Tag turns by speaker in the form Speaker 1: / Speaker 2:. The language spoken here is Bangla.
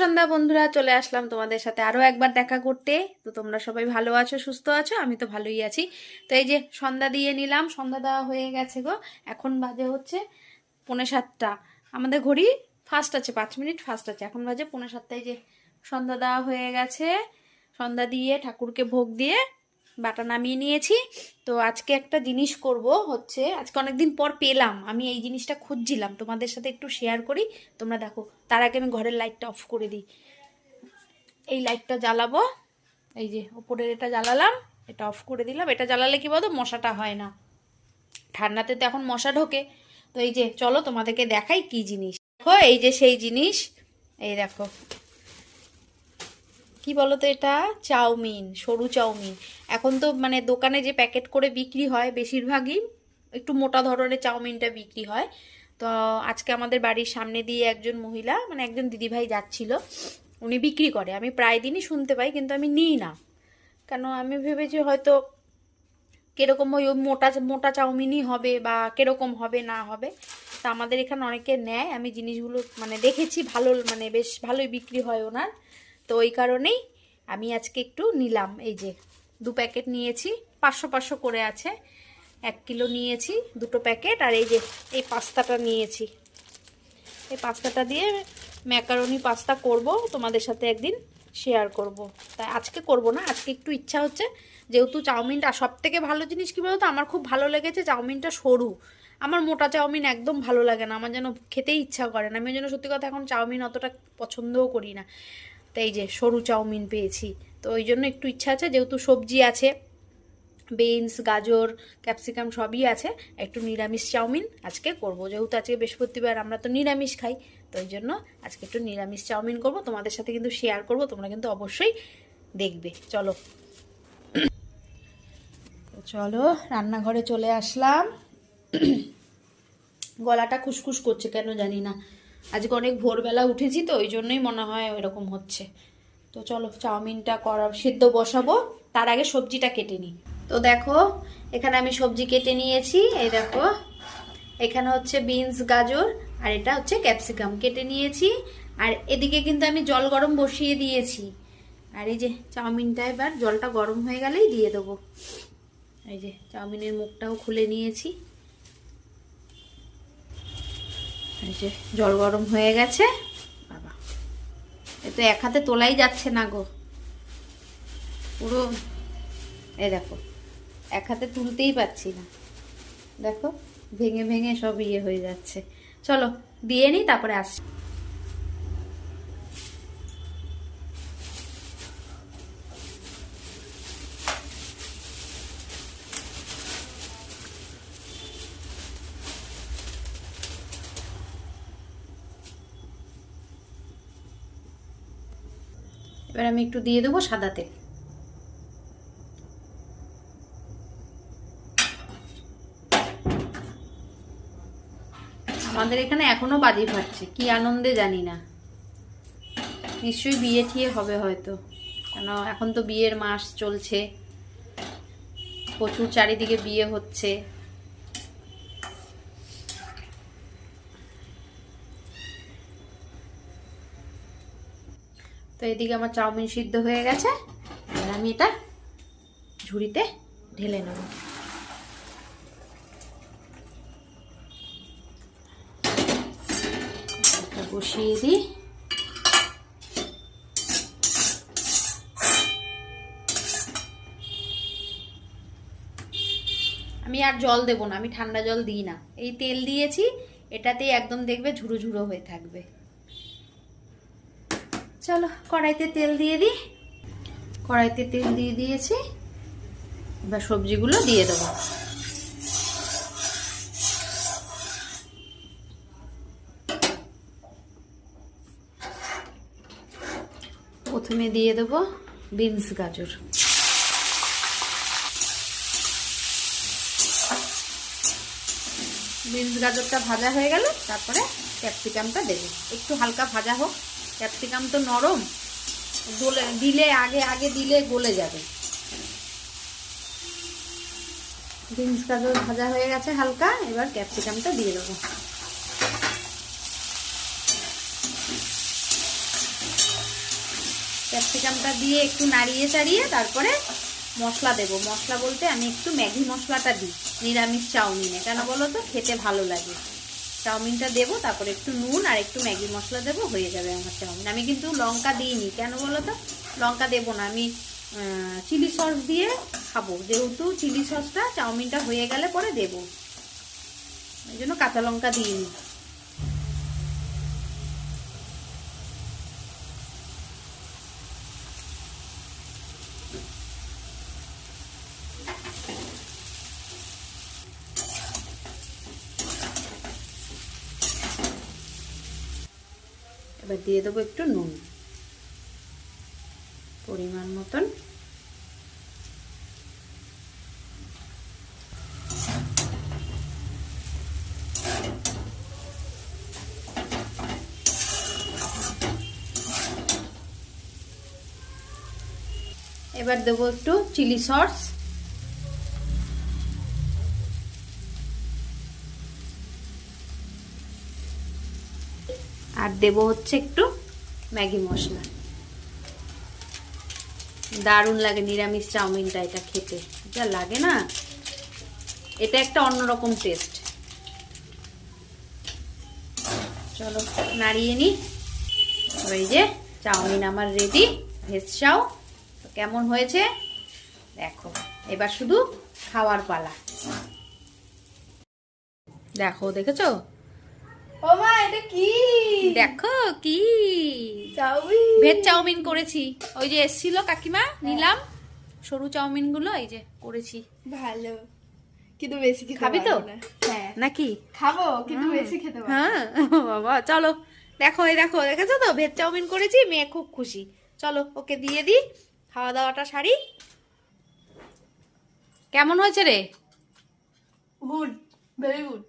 Speaker 1: সন্ধ্যা, বন্ধুরা, চলে আসলাম তোমাদের সাথে আরও একবার দেখা করতে। তো তোমরা সবাই ভালো আছো, সুস্থ আছো? আমি তো ভালোই আছি। তো এই যে সন্ধ্যা দিয়ে নিলাম, সন্ধ্যা দেওয়া হয়ে গেছে গো। এখন বাজে হচ্ছে পৌনে সাতটা। আমাদের ঘড়ি ফার্স্ট আছে, পাঁচ মিনিট ফার্স্ট আছে। এখন বাজে পৌনে সাতটায় যে সন্ধ্যা দেওয়া হয়ে গেছে। সন্ধ্যা দিয়ে ঠাকুরকে ভোগ দিয়ে বাটা নামিয়ে নিয়েছি। তো আজকে একটা জিনিস করব হচ্ছে, আজকে অনেকদিন পর পেলাম। আমি এই জিনিসটা খুঁজছিলাম। তোমাদের সাথে একটু শেয়ার করি। তোমরা দেখো, তার আগে আমি ঘরের লাইটটা অফ করে দিই। এই লাইটটা জ্বালাবো। এই যে, ওপরের এটা জ্বালালাম, এটা অফ করে দিলাম। এটা জ্বালালে কি বলতো, মশাটা হয় না। ঠান্ডাতে তো এখন মশা ঢোকে। তো এই যে, চলো তোমাদেরকে দেখাই কি জিনিস। দেখো, এই যে সেই জিনিস। এই দেখো। কি বলতো এটা? চাউমিন, সরু চাউমিন। এখন তো মানে দোকানে যে প্যাকেট করে বিক্রি হয় বেশিরভাগই একটু মোটা ধরনের চাউমিনটা বিক্রি হয়। তো আজকে আমাদের বাড়ির সামনে দিয়ে একজন মহিলা মানে একজন দিদিভাই যাচ্ছিল, উনি বিক্রি করে। আমি প্রায় দিনই শুনতে পাই, কিন্তু আমি নিই না। কেন? আমি ভেবেছি হয়তো কীরকম ওই মোটা মোটা চাউমিনই হবে বা কীরকম হবে, না হবে। তা আমাদের এখানে অনেকে নেয়। আমি জিনিসগুলো মানে দেখেছি, ভালো মানে বেশ ভালোই বিক্রি হয় ওনার। তো ওই কারণেই আমি আজকে একটু নিলাম। এই যে দু প্যাকেট নিয়েছি, পাঁচশো পাঁচশো করে আছে। এক কিলো নিয়েছি দুটো প্যাকেট আর এই যে এই পাস্তাটা নিয়েছি। এই পাস্তাটা দিয়ে ম্যাকারনি পাস্তা করব, তোমাদের সাথে একদিন শেয়ার করব। তাই আজকে করব না, আজকে একটু ইচ্ছা হচ্ছে যেহেতু চাউমিনটা সব থেকে ভালো জিনিস কী বলতো? আমার খুব ভালো লেগেছে চাউমিনটা সরু। আমার মোটা চাউমিন একদম ভালো লাগে না, আমার যেন খেতেই ইচ্ছা করে না। আমি জন্য সত্যি কথা এখন চাউমিন অতটা পছন্দও করি না। তো এই যে সরু চাউমিন পেয়েছি। তো ওই জন্য একটু ইচ্ছা আছে, যেহেতু সবজি আছে, বিনস, গাজর, ক্যাপসিকাম সবই আছে, একটু নিরামিষ চাউমিন আজকে করব। যেহেতু আজকে বৃহস্পতিবার, আমরা তো নিরামিষ খাই, তো ওই জন্য আজকে একটু নিরামিষ চাউমিন করব। তোমাদের সাথে কিন্তু শেয়ার করব, তোমরা কিন্তু অবশ্যই দেখবে। চলো। চলো, রান্নাঘরে চলে আসলাম। গলাটা খুসখুস করছে, কেন জানি না। আজকে অনেক ভোরবেলা উঠেছি তো, ওই জন্যই মনে হয় এরকম হচ্ছে। তো চলো, চাউমিনটা করা, সিদ্ধ বসাবো, তার আগে সবজিটা কেটে নিই। তো দেখো, এখানে আমি সবজি কেটে নিয়েছি, এই দেখো। এখানে হচ্ছে বিনস, গাজর, আর এটা হচ্ছে ক্যাপসিকাম কেটে নিয়েছি। আর এদিকে কিন্তু আমি জল গরম বসিয়ে দিয়েছি। আর এই যে চাউমিনটা এবার, জলটা গরম হয়ে গেলেই দিয়ে দেবো। এই যে চাউমিনের মুখটাও খুলে নিয়েছি। যে জল গরম হয়ে গেছে। বাবা। এ তো এক হাতে তোলাই যাচ্ছে না গো। পুরো এ দেখো, এক হাতে তুলতেই পারছি না। দেখো, ভেঙে ভেঙে সব ইয়ে হয়ে যাচ্ছে। চলো, দিয়ে নিই তারপরে আসছি। এবার আমি একটু দিয়ে দেবো সাদা তেল। আমাদের এখানে এখনও বাজি ফাটছে, কি আনন্দে জানি না। নিশ্চয়ই বিয়ে ঠিয়ে হবে হয়তো। কেন, এখন তো বিয়ের মাস চলছে, প্রচুর চারিদিকে বিয়ে হচ্ছে। তো এদিকে আমার চাউমিন সিদ্ধ হয়ে গেছে। এবার আমি এটা ঝুড়িতে ঢেলে নেব। বসিয়ে দিই। আমি আর জল দেব না, আমি ঠান্ডা জল দিই না। এই তেল দিয়েছি, এটাতেই একদম দেখবে ঝুড়ো ঝুড়ো হয়ে থাকবে। চলো কড়াইতে তেল দিয়ে দিই। কড়াইতে তেল দিয়ে দিয়েছি। এবার সবজিগুলো দিয়ে দেবো। প্রথমে দিয়ে দেবো বিনস গাজর। বিনস গাজরটা ভাজা হয়ে গেল, তারপরে ক্যাপসিকামটা দেবো। একটু হালকা ভাজা হোক। ক্যাপসিকাম তো নরম, গলে, দিলে আগে আগে দিলে গলে যাবে। বিনস গাজর ভাজা হয়ে গেছে হালকা, এবার ক্যাপসিকামটা দিয়ে দেবো। ক্যাপসিকামটা দিয়ে একটু নাড়িয়ে চাড়িয়ে তারপরে মশলা দেব। মশলা বলতে আমি একটু ম্যাগি মশলাটা দিই, নিরামিষ চাউমিনে। কেন বলো তো? খেতে ভালো লাগে। চাউমিনটা দেবো, তারপরে একটু নুন আর একটু ম্যাগি মশলা দেবো, হয়ে যাবে আমার চাউমিন। আমি কিন্তু লঙ্কা দিইনি। কেন বলো তো? লঙ্কা দেবো না। আমি চিলি সস দিয়ে খাব। যেহেতু চিলি সসটা চাউমিনটা হয়ে গেলে পরে দেবো। ওই জন্য কাঁচা লঙ্কা দিইনি। এবার দিয়ে দেবো একটু নুন। পরিমাণ মতন। এবার দেবো একটু চিলি সস। আর দেব হচ্ছে একটু ম্যাগি মশলা। দারুণ লাগে নিরামিষ চাউমিনটা এটা খেতে। যা লাগে না? এটা একটা অন্যরকম টেস্ট চলো, নাড়িয়ে নি। ওই যে চাউমিন আমার রেডি ভেজ চাও। কেমন হয়েছে? দেখো, এবার শুধু খাওয়ার পালা। দেখো, দেখেছ?
Speaker 2: ও মা এটা কি?
Speaker 1: দেখো কি?
Speaker 2: চাউমিন।
Speaker 1: ভেজ চাউমিন করেছি। ওই যে এসছিল কাকিমা নিলাম। সরু চাউমিনগুলো এই যে করেছি।
Speaker 2: ভালো। কিন্তু বেশি খেতে
Speaker 1: খাবি তো?
Speaker 2: হ্যাঁ।
Speaker 1: নাকি?
Speaker 2: খাব কিন্তু বেশি খেতে পারব
Speaker 1: হ্যাঁ। বাবা চলো। দেখো এই দেখো দেখেছ তো? ভেজ চাউমিন করেছি মেয়ে খুব খুশি। চলো ওকে দিয়ে দি খাওয়া দাওয়াটা শাড়ি কেমন হয়েছে রে?
Speaker 2: Good very good